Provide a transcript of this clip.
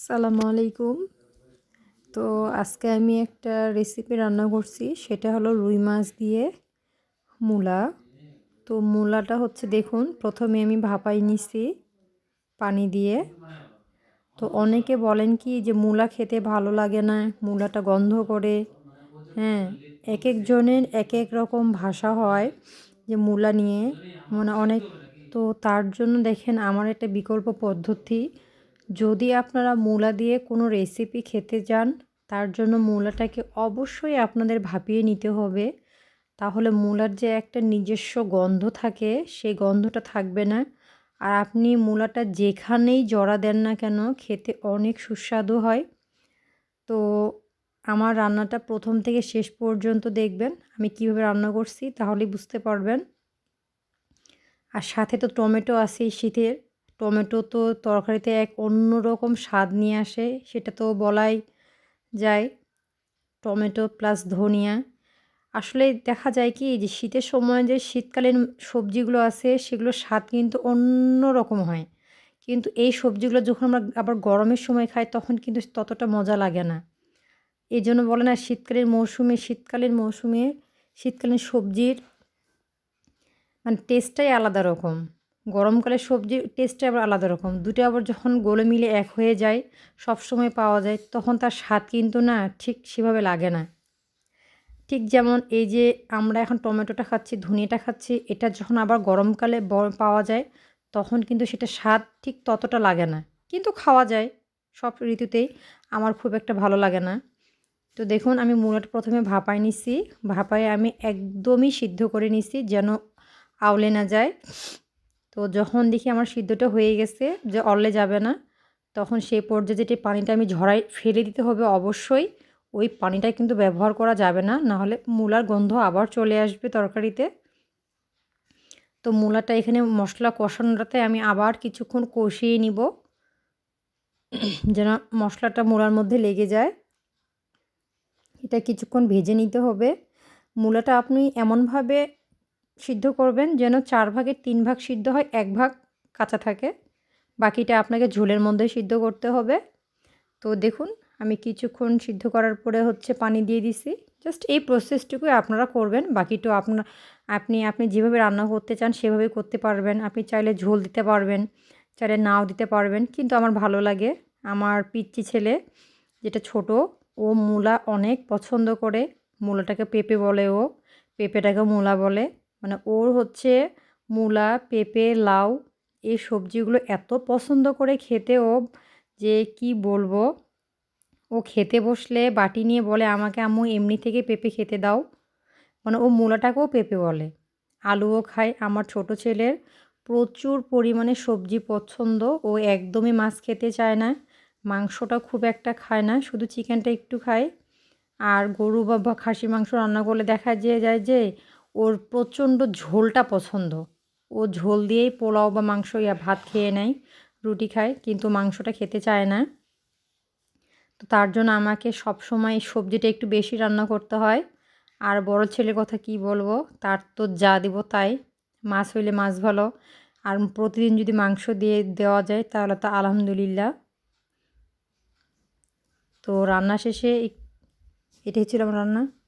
সালামু আলাইকুম। তো আজকে আমি একটা রেসিপি রান্না করছি, সেটা হলো রুই মাছ দিয়ে মূলা। তো মূলাটা হচ্ছে দেখুন, প্রথমে আমি ভাপাই নিছি পানি দিয়ে। তো অনেকে বলেন কি যে মূলা খেতে ভালো লাগে না, মূলাটা গন্ধ করে। হ্যাঁ এক একজনের এক এক রকম ভাষা হয় যে মূলা নিয়ে। মানে অনেক, তো তার জন্য দেখেন আমার একটা বিকল্প পদ্ধতি। যদি আপনারা মূলা দিয়ে কোনো রেসিপি খেতে যান, তার জন্য মূলাটাকে অবশ্যই আপনাদের ভাপিয়ে নিতে হবে। তাহলে মূলার যে একটা নিজস্ব গন্ধ থাকে, সেই গন্ধটা থাকবে না। আর আপনি মূলাটা যেখানেই জড়া দেন না কেন, খেতে অনেক সুস্বাদু হয়। তো আমার রান্নাটা প্রথম থেকে শেষ পর্যন্ত দেখবেন, আমি কীভাবে রান্না করছি, তাহলেই বুঝতে পারবেন। আর সাথে তো টমেটো আছে শীতের। টমেটো তো তরকারিতে এক অন্য রকম স্বাদ নিয়ে আসে, সেটা তো বলাই যায়। টমেটো প্লাস ধনিয়া। আসলে দেখা যায় কি, যে শীতের সময় যে শীতকালীন সবজিগুলো আছে, সেগুলোর স্বাদ কিন্তু অন্য রকম হয়। কিন্তু এই সবজিগুলো যখন আমরা আবার গরমের সময় খাই, তখন কিন্তু ততটা মজা লাগে না। এই জন্য বলে না, শীতকালীন মৌসুমে শীতকালীন মৌসুমে শীতকালীন সবজির মানে টেস্টটাই আলাদা রকম। গরমকালে সবজির টেস্টটা আবার আলাদা রকম। দুটো আবার যখন গোলে মিলে এক হয়ে যায়, সব সময় পাওয়া যায়, তখন তার স্বাদ কিন্তু না ঠিক সেভাবে লাগে না। ঠিক যেমন এই যে আমরা এখন টমেটোটা খাচ্ছি, ধনিয়াটা খাচ্ছি, এটা যখন আবার গরমকালে পাওয়া যায়, তখন কিন্তু সেটা স্বাদ ঠিক ততটা লাগে না। কিন্তু খাওয়া যায় সব ঋতুতেই, আমার খুব একটা ভালো লাগে না। তো দেখুন, আমি মূলাটা প্রথমে ভাপায় নিছি, ভাপায় আমি একদমই সিদ্ধ করে নিছি যেন আউলে না যায়। তো যখন দেখি আমার সিদ্ধটা হয়ে গেছে যে অল্লে যাবে না, তখন সেই পর্যায়ে যেটি পানিটা আমি ঝরাই ফেলে দিতে হবে অবশ্যই, ওই পানিটা কিন্তু ব্যবহার করা যাবে না নাহলে মূলার গন্ধ আবার চলে আসবে তরকারিতে। তো মূলাটা এখানে মশলা কষানোটাতে আমি আবার কিছুক্ষণ কষিয়ে নিব, যেন মশলাটা মূলার মধ্যে লেগে যায়। এটা কিছুক্ষণ ভেজে নিতে হবে। মূলাটা আপনি এমনভাবে সিদ্ধ করবেন, যেন চার ভাগের তিন ভাগ সিদ্ধ হয়, এক ভাগ কাঁচা থাকে। বাকিটা আপনাকে ঝোলের মধ্যে সিদ্ধ করতে হবে। তো দেখুন, আমি কিছুক্ষণ সিদ্ধ করার পরে হচ্ছে পানি দিয়ে দিছি। জাস্ট এই প্রসেসটুকুই আপনারা করবেন। বাকিটা আপনার আপনি আপনি যেভাবে রান্না করতে চান সেভাবে করতে পারবেন। আপনি চাইলে ঝোল দিতে পারবেন, চাইলে নাও দিতে পারবেন। কিন্তু আমার ভালো লাগে আমার পিচ্চি ছেলে, যেটা ছোট, ও মূলা অনেক পছন্দ করে। মূলাটাকে পেঁপে বলে ও, পেঁপেটাকে মূলা বলে। মানে ওর হচ্ছে মূলা, পেঁপে, লাউ এই সবজিগুলো এত পছন্দ করে খেতে ও যে কি বলব? ও খেতে বসলে বাটি নিয়ে বলে, আমাকে আম্মু এমনি থেকে পেঁপে খেতে দাও। মানে ও মূলাটাকেও পেঁপে বলে। আলুও খায়। আমার ছোট ছেলের প্রচুর পরিমাণে সবজি পছন্দ। ও একদমই মাছ খেতে চায় না। মাংসটা খুব একটা খায় না। শুধু চিকেনটা একটু খায়। আর গরু বা খাসি মাংস রান্না করলে দেখা যায় যে ওর প্রচণ্ড ঝোলটা পছন্দ। ও ঝোল দিয়েই পোলাও বা মাংস ইয়া ভাত খেয়ে নেয়, রুটি খায়, কিন্তু মাংসটা খেতে চায় না। তো তার জন্য আমাকে সব সময় সবজিটা একটু বেশি রান্না করতে হয়। আর বড় ছেলের কথা কি বলব, তার তো যা দিব তাই। মাছ হইলে মাছ ভালো। আর প্রতিদিন যদি মাংস দিয়ে দেওয়া যায়, তাহলে তো আলহামদুলিল্লাহ। তো রান্না শেষে এটাই ছিল আমার রান্না।